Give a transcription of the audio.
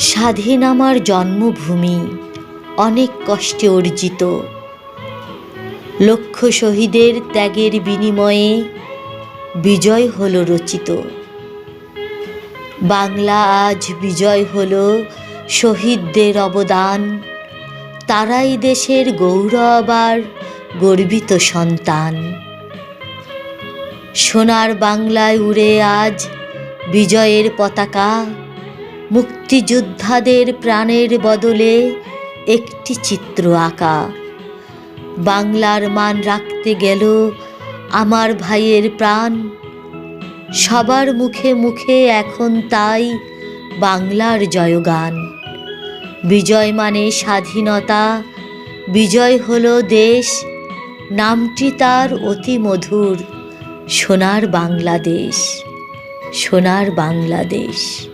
স্বাধীন আমার জন্মভূমি, অনেক কষ্টে অর্জিত। লক্ষ শহীদের ত্যাগের বিনিময়ে বিজয় হল রচিত। বাংলা আজ বিজয় হল শহীদদের অবদান, তারাই দেশের গৌরব আর গর্বিত সন্তান। সোনার বাংলায় উড়ে আজ বিজয়ের পতাকা মুক্তিযোদ্ধাদের প্রাণের বদলে একটি চিত্র আঁকা। বাংলার মান রাখতে গেল আমার ভাইয়ের প্রাণ। সবার মুখে মুখে এখন তাই বাংলার জয়গান। বিজয় মানে স্বাধীনতা, বিজয় হলো দেশ। নামটি তার অতি মধুর, সোনার বাংলাদেশ সোনার বাংলাদেশ।